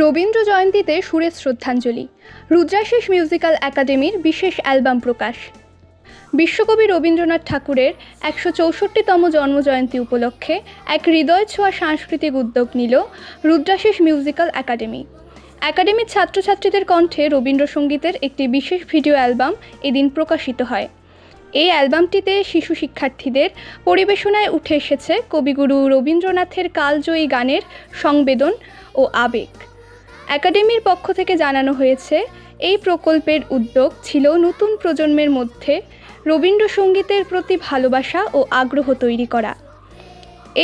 রবীন্দ্র জয়ন্তীতে সুরের শ্রদ্ধাঞ্জলি। রুদ্রাশিস মিউজিক্যাল একাডেমির বিশেষ অ্যালবাম প্রকাশ। বিশ্বকবি রবীন্দ্রনাথ ঠাকুরের একশো চৌষট্টিতম জন্মজয়ন্তী উপলক্ষে এক হৃদয় ছোঁয়া সাংস্কৃতিক উদ্যোগ নিল রুদ্রাশিস মিউজিক্যাল একাডেমি। একাডেমির ছাত্রছাত্রীদের কণ্ঠে রবীন্দ্রসঙ্গীতের একটি বিশেষ ভিডিও অ্যালবাম এদিন প্রকাশিত হয়। এই অ্যালবামটিতে শিশু শিক্ষার্থীদের পরিবেশনায় উঠে এসেছে কবিগুরু রবীন্দ্রনাথের কালজয়ী গানের সংবেদন ও আবেগ। একাডেমির পক্ষ থেকে জানানো হয়েছে, এই প্রকল্পের উদ্যোগ ছিল নতুন প্রজন্মের মধ্যে রবীন্দ্রসঙ্গীতের প্রতি ভালোবাসা ও আগ্রহ তৈরি করা।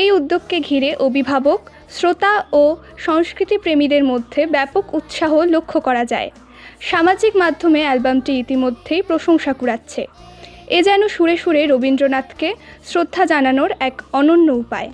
এই উদ্যোগকে ঘিরে অভিভাবক, শ্রোতা ও সংস্কৃতি প্রেমীদের মধ্যে ব্যাপক উৎসাহ লক্ষ্য করা যায়। সামাজিক মাধ্যমে অ্যালবামটি ইতিমধ্যেই প্রশংসা কুড়াচ্ছে। এ যেন সুরে সুরে রবীন্দ্রনাথকে শ্রদ্ধা জানানোর এক অনন্য উপায়।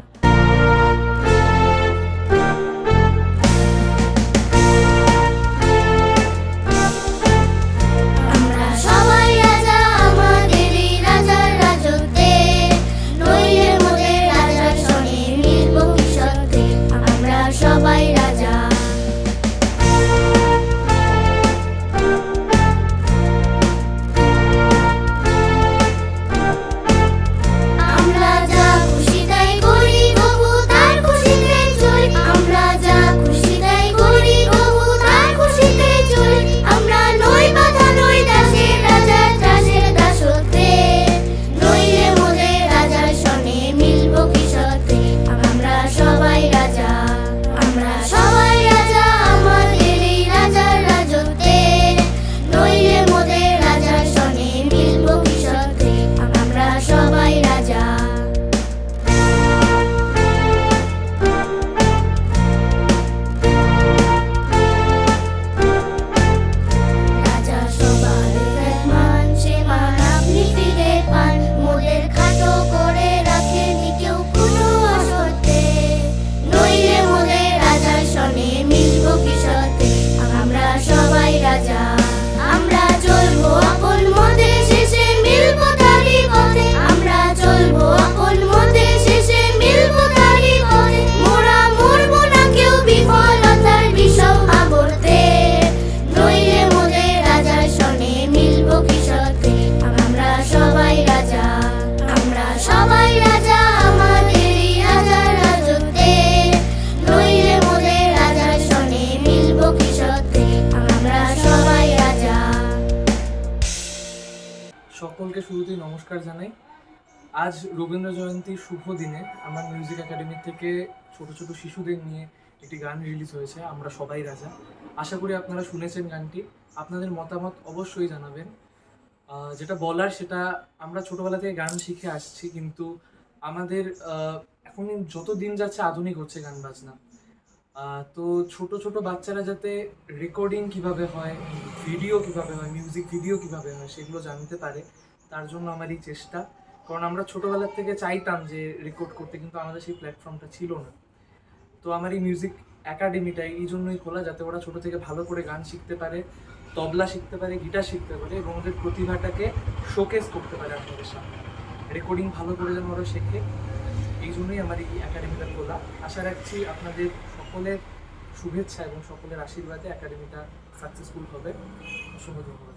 সকলকে শুরুতেই নমস্কার জানাই। আজ রবীন্দ্র জয়ন্তীর শুভ দিনে আমার মিউজিক একাডেমি থেকে ছোট ছোট শিশুদের নিয়ে একটি গান রিলিজ হয়েছে, আমরা সবাই রাজা। আশা করি আপনারা শুনেছেন গানটি। আপনাদের মতামত অবশ্যই জানাবেন। যেটা বলার সেটা আমরা ছোটবেলা থেকে গান শিখে আসছি, কিন্তু আমাদের এখন যত দিন যাচ্ছে আধুনিক হচ্ছে গান বাজনা। তো ছোট ছোট বাচ্চারা যাতে রেকর্ডিং কীভাবে হয় ভিডিও কীভাবে হয় মিউজিক ভিডিও কীভাবে হয়, সেগুলো জানতে পারে। তার জন্য আমার এই চেষ্টা। কারণ আমরা ছোটবেলার থেকে চাইতাম যে রেকর্ড করতে, কিন্তু আমাদের সেই প্ল্যাটফর্মটা ছিল না। তো আমার এই মিউজিক একাডেমিটা এই জন্যই খোলা, যাতে ওরা ছোট থেকে ভালো করে গান শিখতে পারে, তবলা শিখতে পারে গিটার শিখতে পারে এবং ওদের প্রতিভাটাকে শোকেস করতে পারে আপনাদের সামনে। রেকর্ডিং ভালো করে যেন ওরা শেখে, এই জন্যই আমার এই একাডেমিটা খোলা। আশা রাখছি আপনাদের সকলের শুভেচ্ছা এবং সকলের আশীর্বাদে একাডেমিটা সাকসেসফুল হবে। অসংখ্য ধন্যবাদ